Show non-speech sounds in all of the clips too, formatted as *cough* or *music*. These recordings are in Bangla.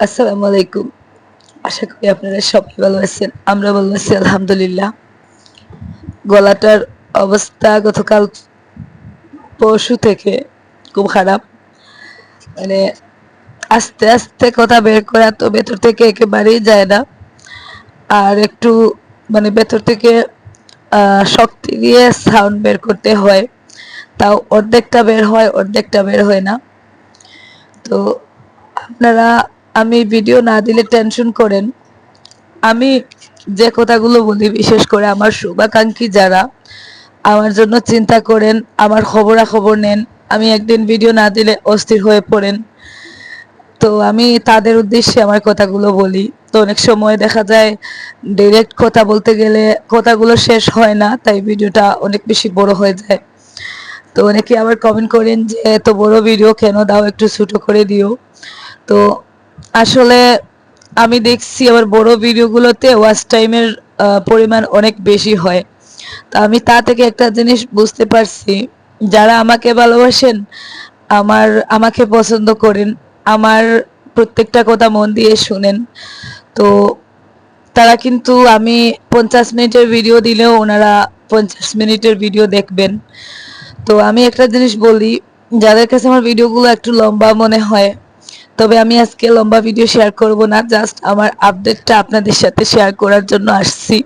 আসসালামু আলাইকুম। আশা করি আপনারা সবাই ভালো আছেন, আমরা ভালো আছি, আলহামদুলিল্লাহ। গলাটার অবস্থা গতকাল পরশু থেকে খুব খারাপ। মানে আস্তে আস্তে কথা বের করা তো ভেতর থেকে একেবারেই যায় না। আর একটু মানে ভেতর থেকে শক্তি দিয়ে সাউন্ড বের করতে হয়। তাও অর্ধেকটা বের হয়, অর্ধেকটা বের হয় না। তো আপনারা আমি ভিডিও না দিলে টেনশন করেন। আমি যে কথাগুলো বলি, বিশেষ করে আমার শুভাকাঙ্ক্ষী যারা, আমার জন্য চিন্তা করেন, আমার খবরাখবর নেন, আমি একদিন ভিডিও না দিলে অস্থির হয়ে পড়েন। তো আমি তাদের উদ্দেশ্যে আমার কথাগুলো বলি। তো অনেক সময় দেখা যায় ডিরেক্ট কথা বলতে গেলে কথাগুলো শেষ হয় না, তাই ভিডিওটা অনেক বেশি বড় হয়ে যায়। তো অনেকে আবার কমেন্ট করেন যে, এত বড় ভিডিও কেন? দাও একটু ছোট করে দিও। তো আসলে আমি দেখছি আমার বড় ভিডিওগুলোতে ওয়াচ টাইমের পরিমাণ অনেক বেশি হয়। তো আমি তা থেকে একটা জিনিস বুঝতে পারছি, যারা আমাকে ভালোবাসেন, আমার, আমাকে পছন্দ করেন, আমার প্রত্যেকটা কথা মন দিয়ে শুনেন। তো তারা কিন্তু আমি পঞ্চাশ মিনিটের ভিডিও দিলেও ওনারা পঞ্চাশ মিনিটের ভিডিও দেখবেন। তো আমি একটা জিনিস বলি, যাদের কাছে আমার ভিডিওগুলো একটু লম্বা মনে হয় তবে আমি আজকে লম্বা ভিডিও শেয়ার করব না জাস্ট আমার আপডেটটা আপনাদের সাথে শেয়ার করার জন্য আসছি।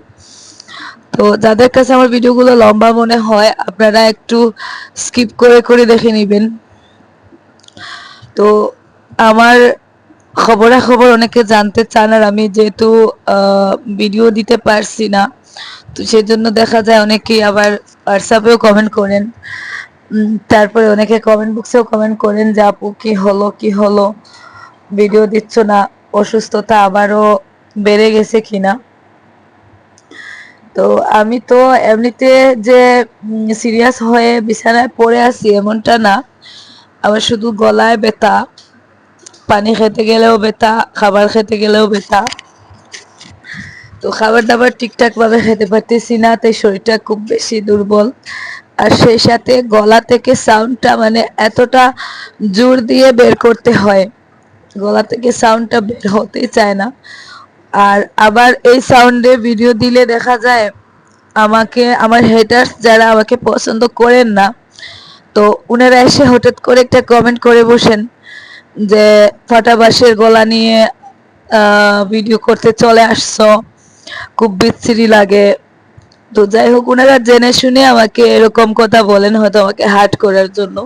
তো যাদের কাছে আমার ভিডিওগুলো লম্বা মনে হয়, আপনারা একটু স্কিপ করে করে দেখে নেবেন। তো আমার খবরাখবর অনেকে জানতে চান, আর আমি যেহেতু ভিডিও দিতে পারছি না, তো সেজন্য দেখা যায় অনেকেই আবার হোয়াটসঅ্যাপেও কমেন্ট করেন। তারপরে অনেকে কমেন্ট বক্সেও কমেন্ট করেন যে, আপু, কি হলো কি হলো? ভিডিও দিচ্ছ না, অসুস্থতা আবারও বেড়ে গেছে কিনা? তো আমি তো এমনিতে যে সিরিয়াস হয়ে বিছানায় পড়ে আছি এমনটা না। আবার শুধু গলায় ব্যথা, পানি খেতে গেলেও ব্যথা, খাবার খেতে গেলেও ব্যথা। তো খাবার দাবার ঠিকঠাক ভাবে খেতে পারতেছি না, তাই শরীরটা খুব বেশি দুর্বল। আর সেই সাথে গলা থেকে সাউন্ডটা মানে এতটা জোর দিয়ে বের করতে হয়। গলা থেকে সাউন্ডটা বের হতেই চায় না। আর আবার এই সাউন্ডে ভিডিও দিলে দেখা যায় আমাকে, আমার হেটার্স যারা আমাকে পছন্দ করেন না, তো উনারা এসে হঠাৎ করে একটা কমেন্ট করে বসেন যে, ফাটা বাঁশের গলা নিয়ে ভিডিও করতে চলে আসছো, খুব বিচ্ছিরি লাগে। তো যাই হোক ওনারা জেনে শুনে আমাকে এরকম কথা বলেন, হয়তো আমাকে হার্ট করার জন্য।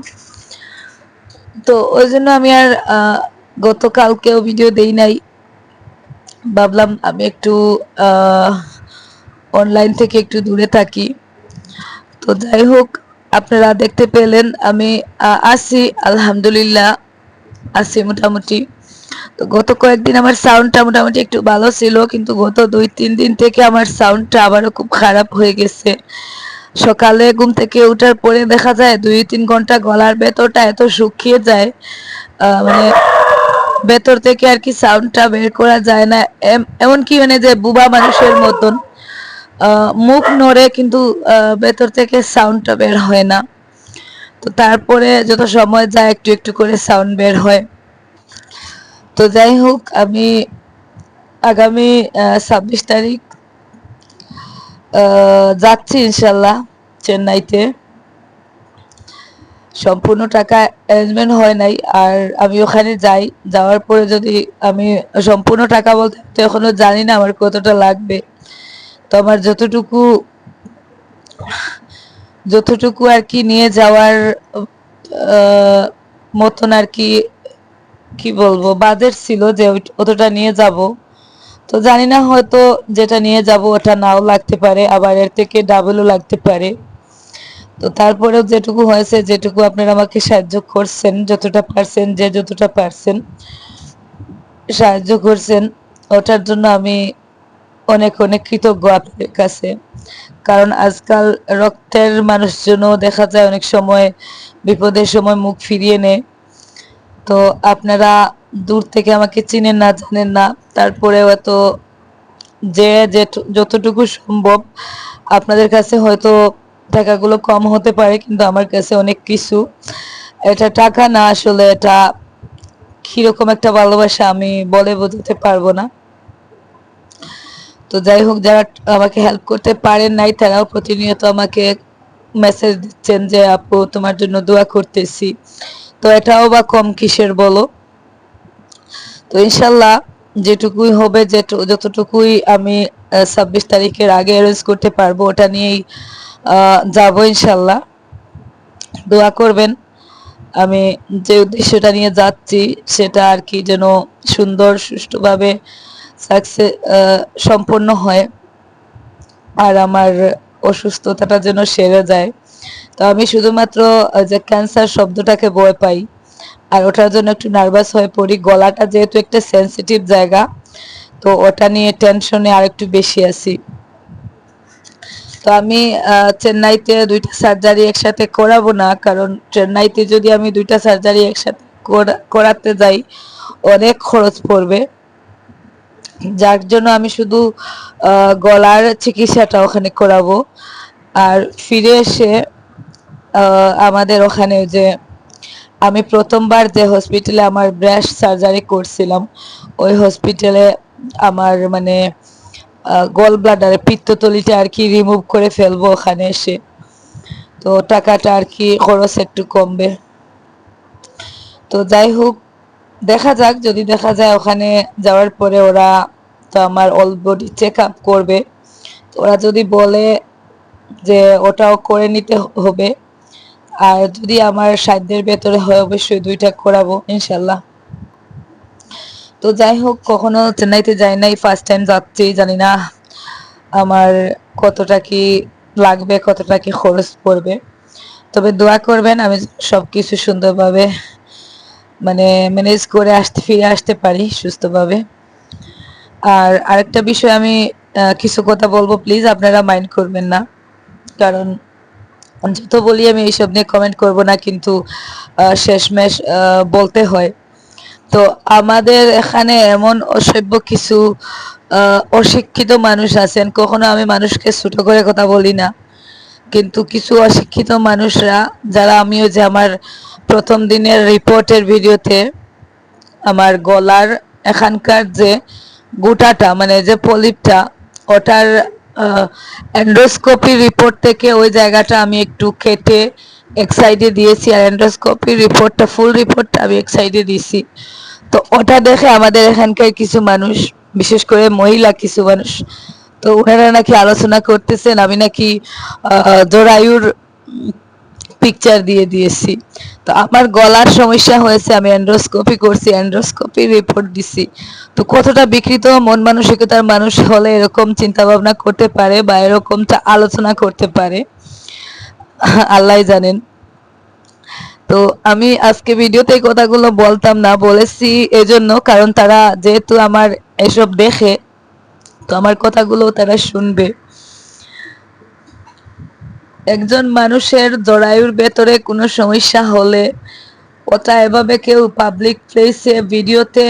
তো ওই জন্য আমি আর গতকালকেও ভিডিও দেই নাই। ভাবলাম আমি একটু অনলাইন থেকে একটু দূরে থাকি। তো যাই হোক, আপনারা দেখতে পেলেন আমি আছি, আলহামদুলিল্লাহ, আছি মোটামুটি। তো গত কয়েকদিন আমার সাউন্ডটা মোটামুটি একটু ভালো ছিল, কিন্তু গত দুই, তিন দিন থেকে আমার সাউন্ডটা আবারও খুব খারাপ হয়ে গেছে। সকালে ঘুম থেকে ওঠার পরে দেখা যায় দুই, তিন ঘণ্টা গলার ভেতরটা এত শুকিয়ে যায় মানে ভেতর থেকে আর কি সাউন্ডটা বের করা যায় না। এম- এমনকি মানে যে বুবা মানুষের মতন মুখ নড়ে কিন্তু ভেতর থেকে সাউন্ডটা বের হয় না। তো তারপরে যত সময় যায়, একটু একটু করে সাউন্ড বের হয়। তো যাই হোক, আমি আগামী ছাব্বিশ তারিখ যাচ্ছি ইনশাল্লাহ চেন্নাইতে। সম্পূর্ণ টাকা অ্যারেঞ্জমেন্ট হয় নাই, আর আমি ওখানে যাই, যাওয়ার পরে যদি আমি সম্পূর্ণ টাকা বলতে তো এখনও জানি না আমার কতটা লাগবে। তো আমার যতটুকু যতটুকু আর কি নিয়ে যাওয়ার মতন আর কি কি বলব বাজেট ছিল যে অতটা নিয়ে যাব। তো জানি না হয়তো যেটা নিয়ে যাব ওটা নাও লাগতে পারে, আবার এর থেকে ডাবলও লাগতে পারে। তো তারপরেও যেটুকু হয়েছে, যেটুকু আপনারা আমাকে সাহায্য করছেন, যতটা পারছেন, যে যতটা পারছেন সাহায্য করছেন, ওটার জন্য আমি অনেক অনেক কৃতজ্ঞ আপনাদের কাছে। কারণ আজকাল রক্তের মানুষজনও দেখা যায় অনেক সময় বিপদের সময় মুখ ফিরিয়ে নেয়। তো আপনারা দূর থেকে আমাকে চিনেন না, জানেন না, তারপরেও এত যে যতটুকু সম্ভব আপনাদের কাছে হয়তো টাকাগুলো কম হতে পারে, কিন্তু আমার কাছে অনেক কিছু। এটা টাকা না, আসলে এটা কীরকম একটা ভালোবাসা আমি বলে বোঝাতে পারব না। তো যাই হোক, যারা আমাকে হেল্প করতে পারেন নাই, তারাও প্রতিনিয়ত আমাকে মেসেজ দিচ্ছেন যে, আপু, তোমার জন্য দোয়া করতেছি। তো এটাও বা কম কিসের বলো? তো ইনশাল্লাহ যেটুকুই হবে যে যতটুকুই আমি ছাব্বিশ তারিখের আগে অ্যারেঞ্জ করতে পারব, ওটা নিয়েই যাব ইনশাল্লাহ। দোয়া করবেন। আমি যে উদ্দেশ্যটা নিয়ে যাচ্ছি, সেটা আর কি যেন সুন্দর, সুষ্ঠুভাবে সাকসেস সম্পন্ন হয় আর আমার অসুস্থতাটা যেন সেরে যায়। তো আমি শুধুমাত্র যে ক্যান্সার শব্দটাকে বয় পাই আর ওটার জন্য একটু নার্ভাস হয়ে পড়ি। গলাটা যেহেতু একটা সেন্সিটিভ জায়গা, তো ওটা নিয়ে টেনশনে আর একটু বেশি আছি। তো আমি চেন্নাইতে দুইটা সার্জারি একসাথে করাবো না, কারণ চেন্নাইতে যদি আমি দুইটা সার্জারি একসাথে করাতে যাই, অনেক খরচ পড়বে। যার জন্য আমি শুধু গলার চিকিৎসাটা ওখানে করাবো। আর ফিরে এসে আমাদের ওখানে যে, আমি প্রথমবার যে হসপিটালে আমার ব্রেস্ট সার্জারি করছিলাম, ওই হসপিটালে আমার মানে গল ব্লাডারে পিত্ততলিটা আর কি রিমুভ করে ফেলব ওখানে এসে। তো টাকাটা আর কি খরচ একটু কমবে। তো যাই হোক, দেখা যাক, যদি দেখা যায় ওখানে যাওয়ার পরে ওরা তো আমার অল বডি চেক আপ করবে ওরা যদি বলে যে ওটাও করে নিতে হবে। আর যদি আমার সাধ্যের ভেতরে হয়, অবশ্যই দুইটা করাবো, ইনশাল্লাহ। তো যাই হোক কখনো চেন্নাইতে যাই নাই ফার্স্ট টাইম যাচ্ছি, জানি না আমার কতটা কি লাগবে, কতটা কি খরচ পড়বে। তবে দোয়া করবেন, আমি সব কিছু সুন্দরভাবে মানে ম্যানেজ করে আসতে, ফিরে আসতে পারি সুস্থভাবে। আর আরেকটা বিষয় আমি কিছু কথা বলব প্লিজ আপনারা মাইন্ড করবেন না। কারণ যত বলি আমি এইসব নিয়ে কমেন্ট করব না, কিন্তু শেষমেশ বলতে হয়। তো আমাদের এখানে এমন অসভ্য কিছু অশিক্ষিত মানুষ আছেন, কখনো আমি মানুষকে ছোট করে কথা বলি না, কিন্তু কিছু অশিক্ষিত মানুষরা, যারা আমিও যে আমার প্রথম দিনের রিপোর্টের ভিডিওতে আমার গলার এখানকার যে গোটাটা মানে যে পলিপটা, ওটার অ্যান্ড্রোস্কোপি রিপোর্ট থেকে ওই জায়গাটা আমি একটু কেটে এক সাইডে দিয়েছি আর অ্যান্ড্রোস্কোপি রিপোর্টটা ফুল রিপোর্টটা আমি এক সাইডে দিয়েছি তো ওটা দেখে আমাদের এখানকার কিছু মানুষ, বিশেষ করে মহিলা কিছু মানুষ, তো ওনারা নাকি আলোচনা করতেছেন, আমি নাকি জোরায়ুর পিকচার দিয়ে দিয়েছি। তো আমার গলার সমস্যা হয়েছে, আমি অ্যান্ড্রোস্কোপি করছি অ্যান্ড্রোস্কোপি রিপোর্ট দিছি। তো কতটা বিকৃত মন মানসিকতার মানুষ হলে এরকম চিন্তা ভাবনা করতে পারে বা এরকমটা আলোচনা করতে পারে? *laughs* আল্লাহ জানেন। তো আমি আজকে ভিডিওতে এই কথাগুলো বলতাম না, বলেছি এজন্য, কারণ তারা যেহেতু আমার এসব দেখে, তো আমার কথাগুলো তারা শুনবে। একজন মানুষের জরায়ুর ভেতরে কোনো সমস্যা হলে ওটা এভাবে কেউ পাবলিক প্লেসে ভিডিওতে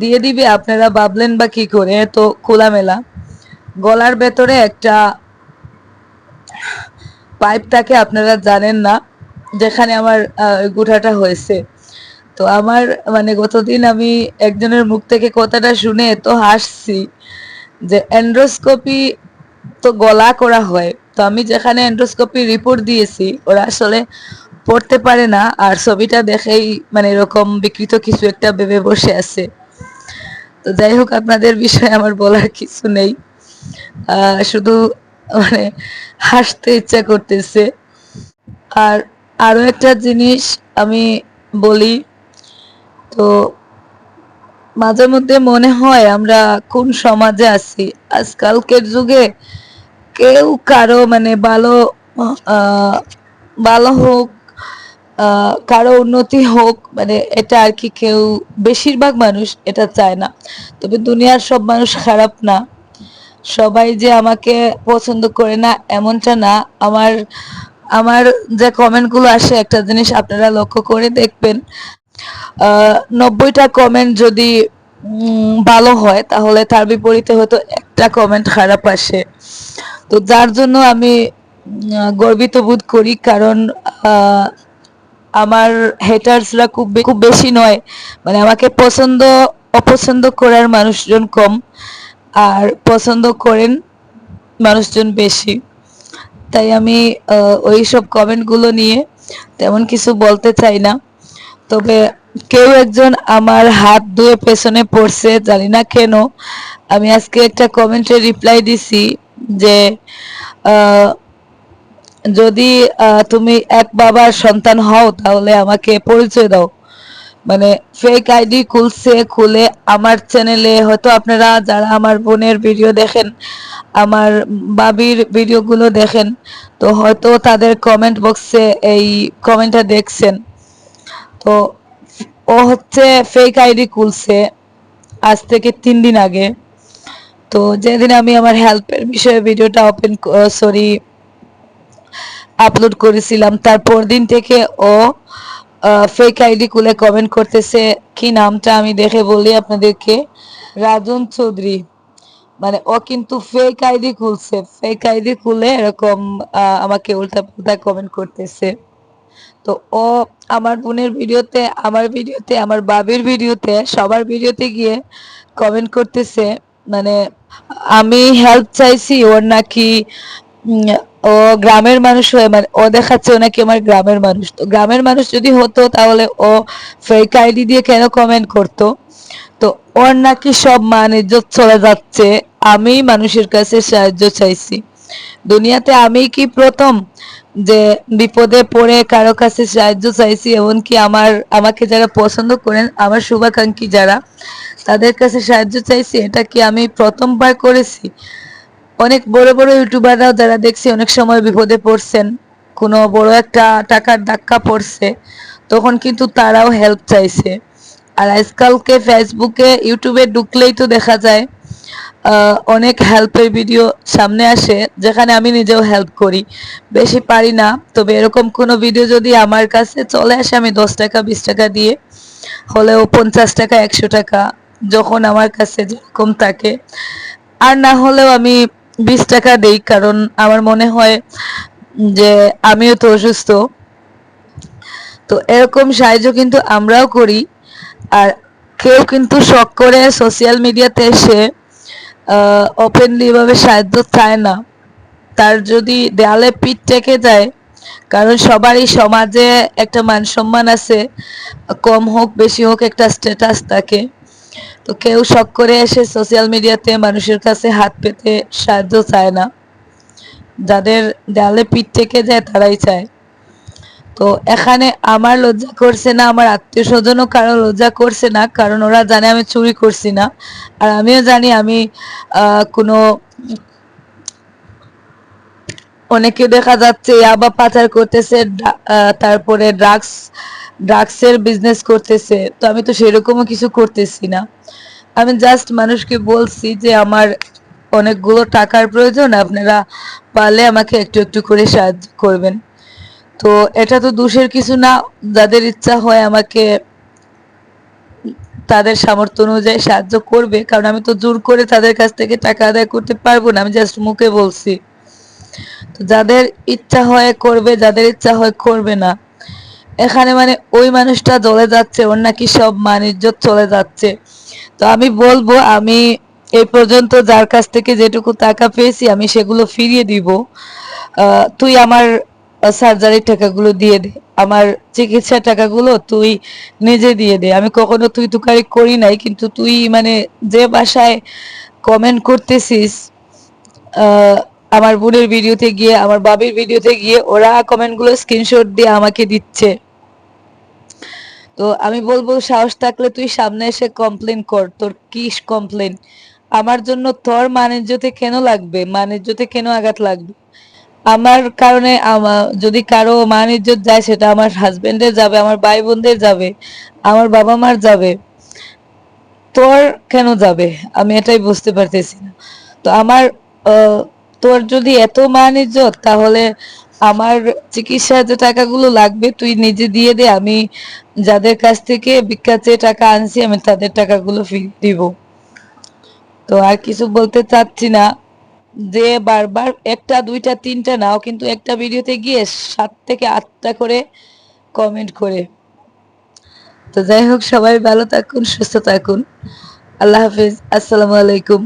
দিয়ে দিবে, আপনারা ভাবলেন বা কি করে? তো খোলামেলা। গলার ভেতরে একটা পাইপ থাকে আপনারা জানেন না, যেখানে আমার গুঠাটা হয়েছে। তো আমার মানে গতদিন আমি একজনের মুখ থেকে কথাটা শুনে এত হাসছি যে অ্যান্ড্রোস্কোপি তো গলা করা হয়। তো আমি যেখানে এন্ডোস্কোপি রিপোর্ট দিয়েছি, ওরা আসলে পড়তে পারে না আর ছবিটা দেখেই মানে এরকম বিকৃত কিছু একটা ভেবে বসে আছে। তো যাই হোক, আপনাদের বিষয়ে আমার বলার কিছু নেই। শুধু মানে হাসতে ইচ্ছা করতেছে। আর আরও একটা জিনিস আমি বলি, তো মাঝে মধ্যে মনে হয় আমরা কোন সমাজে আছি। আজকালকের যুগে কেউ কারও মানে ভালো ভালো হোক কারও উন্নতি হোক মানে এটা আর কি কেউ বেশিরভাগ মানুষ এটা চায় না। তবে দুনিয়ার সব মানুষ খারাপ না। সবাই যে আমাকে পছন্দ করে না, এমনটা না। আমার আমার যে কমেন্টগুলো আসে, একটা জিনিস আপনারা লক্ষ্য করে দেখবেন। নব্বইটা কমেন্ট যদি ভালো হয়, তাহলে তার বিপরীতে হয়তো একটা কমেন্ট খারাপ আসে। তো যার জন্য আমি গর্বিত বোধ করি, কারণ আমার হেটার্সরা খুব খুব বেশি নয়। মানে আমাকে পছন্দ, অপছন্দ করার মানুষজন কম। আর পছন্দ করেন মানুষজন বেশি। তাই আমি ওই সব কমেন্টগুলো নিয়ে তেমন কিছু বলতে চাই না। তবে কেউ একজন আমার হাত ধুয়ে পেছনে পড়ছে, জানি না কেন। আমি আজকে একটা কমেন্টে রিপ্লাই দিছি যে যদি তুমি এক বাবার সন্তান হও তাহলে আমাকে পরিচয় দাও। মানে ফেক আইডি খুলছে, খুলে আমার চ্যানেলে হয়তো আপনারা যারা আমার বোনের ভিডিও দেখেন, আমার বাবির ভিডিওগুলো দেখেন, তো হয়তো তাদের কমেন্ট বক্সে এই কমেন্টটা দেখছেন। তো ও হচ্ছে ফেক আইডি খুলছে আজ থেকে তিন দিন আগে। তো যেদিন আমি আমার হেল্পের বিষয়ে ভিডিওটা ওপেন সরি আপলোড করেছিলাম, তারপর দিন থেকে ও ফেক আইডি খুলে কমেন্ট করতেছে, কি নামটা আমি দেখে বলি আপনাদেরকে? রাজন চৌধুরী। মানে ও কিন্তু ফেক আইডি খুলছে। ফেক আইডি খুলে এরকম আমাকে উল্টা পাল্টা কমেন্ট করতেছে। তো ও আমার বোনের ভিডিওতে, আমার ভিডিওতে, আমার বাবির ভিডিওতে, সবার ভিডিওতে গিয়ে কমেন্ট করতেছে মানে আমি হেল্প চাইছি, ওর নাকি ও গ্রামের মানুষ হয়ে মানে ও দেখাচ্ছে ও নাকি আমার গ্রামের মানুষ। তো গ্রামের মানুষ যদি হতো, তাহলে ও ফেক আইডি দিয়ে কেন কমেন্ট করতো? তো ওর নাকি সব মান ইজ্জত চলে যাচ্ছে। আমি মানুষের কাছে সাহায্য চাইছি। দুনিয়াতে আমি কি প্রথম যে বিপদে পড়ে কারও কাছে সাহায্য চাইছি? এমনকি আমার, আমাকে যারা পছন্দ করেন, আমার শুভাকাঙ্ক্ষী যারা, তাদের কাছে সাহায্য চাইছি, এটা কি আমি প্রথমবার করেছি? অনেক বড় বড় ইউটিউবাররাও যারা দেখছি অনেক সময় বিপদে পড়ছেন, কোনো বড় একটা টাকার ধাক্কা পড়ছে, তখন কিন্তু তারাও হেল্প চাইছে। আর আজকালকে ফেসবুকে, ইউটিউবে ঢুকলেই তো দেখা যায় অনেক হেল্পের ভিডিও সামনে আসে, যেখানে আমি নিজেও হেল্প করি। বেশি পারি না, তবে এরকম কোনো ভিডিও যদি আমার কাছে চলে আসে, আমি দশ টাকা, বিশ টাকা দিয়ে, হলেও পঞ্চাশ টাকা, একশো টাকা, যখন আমার কাছে যেরকম থাকে। আর না হলেও আমি বিশ টাকা দেই, কারণ আমার মনে হয় যে আমিও তো অসুস্থ। তো এরকম সাহায্য কিন্তু আমরাও করি। আর কেউ কিন্তু শখ করে সোশ্যাল মিডিয়াতে এসে ওপেনলি ভাবে সাহায্য চায় না। তার যদি দেয়ালে পিঠ টেকে যায়, কারণ সবারই সমাজে একটা মান সম্মান আছে। কম হোক, বেশি হোক একটা স্ট্যাটাস থাকে। তো কেউ শখ করে এসে সোশ্যাল মিডিয়াতে মানুষের কাছে হাত পেতে সাহায্য চায় না। যাদের দেয়ালে পিঠ থেকে যায় তারাই চায়। তো এখানে আমার লজ্জা করছে না, আমার আত্মীয় স্বজনও কারও লজ্জা করছে না, কারণ ওরা জানে আমি চুরি করছি না। আর আমিও জানি আমি কোনো অনেকে দেখা যাচ্ছে ইয়াবা পাচার করতেছে তারপরে ড্রাগস, ড্রাগসের বিজনেস করতেছে। তো আমি তো সেরকমও কিছু করতেছি না। আমি জাস্ট মানুষকে বলছি যে আমার অনেকগুলো টাকার প্রয়োজন, আপনারা পারলে আমাকে একটু একটু করে সাহায্য করবেন। তো এটা তো দোষের কিছু না, যাদের ইচ্ছা হয় আমাকে তাদের সামর্থ্য অনুযায়ী সাহায্য করবে, কারণ আমি তো জোর করে তাদের কাছ থেকে টাকা আদায় করতে পারব না, আমি জাস্ট মুখে বলছি। তো যাদের ইচ্ছা হয় করবে, যাদের ইচ্ছা হয় করবে না। এখানে মানে ওই মানুষটা জ্বলে যাচ্ছে, ওর নাকি সব মান চলে যাচ্ছে। তো আমি বলব, আমি এই পর্যন্ত যার কাছ থেকে যেটুকু টাকা পেয়েছি, আমি সেগুলো ফিরিয়ে দিব। তুই আমার সার্জারির টাকাগুলো দিয়ে দে। আমার চিকিৎসার টাকাগুলো তুই নিজে দিয়ে দে। আমি কখনো তুই তুকারি করি নাই, কিন্তু তুই মানে যে বাসায় কমেন্ট করতেছিস আমার বোনের ভিডিওতে গিয়ে আমার বাবির ভিডিওতে গিয়ে ওরা কমেন্টগুলো স্ক্রিনশট দিয়ে আমাকে দিচ্ছে। তো আমি বলব সাহস থাকলে তুই সামনে এসে কমপ্লেন কর। তোর কি কমপ্লেন আমার জন্য তোর মানিজ্যতে কেন লাগবে? মানিজ্যতে কেন আঘাত লাগবে? আমার কারণে আমার যদি কারও মান যায় সেটা আমার হাজবেন্ডের যাবে আমার ভাই বোনদের যাবে আমার বাবা মার যাবে। তোর কেন যাবে? আমি এটাই বুঝতে পারতেছি না। তো আমার আহ, তোর যদি এত মান ইজ্জত, তাহলে আমার চিকিৎসার যে টাকাগুলো লাগবে তুই নিজে দিয়ে দে, আমি যাদের কাছ থেকে ভিক্ষা চেয়ে টাকা আনছি, আমি তাদের টাকাগুলো ফিরিয়ে দিব। তো আর কিছু বলতে চাচ্ছি না। যে বারবার একটা, দুইটা, তিনটা নাও, কিন্তু একটা ভিডিওতে গিয়ে সাত থেকে আটটা করে কমেন্ট করে। তো যাই হোক, সবাই ভালো থাকুন, সুস্থ থাকুন। আল্লাহ হাফিজ। আসসালামু আলাইকুম।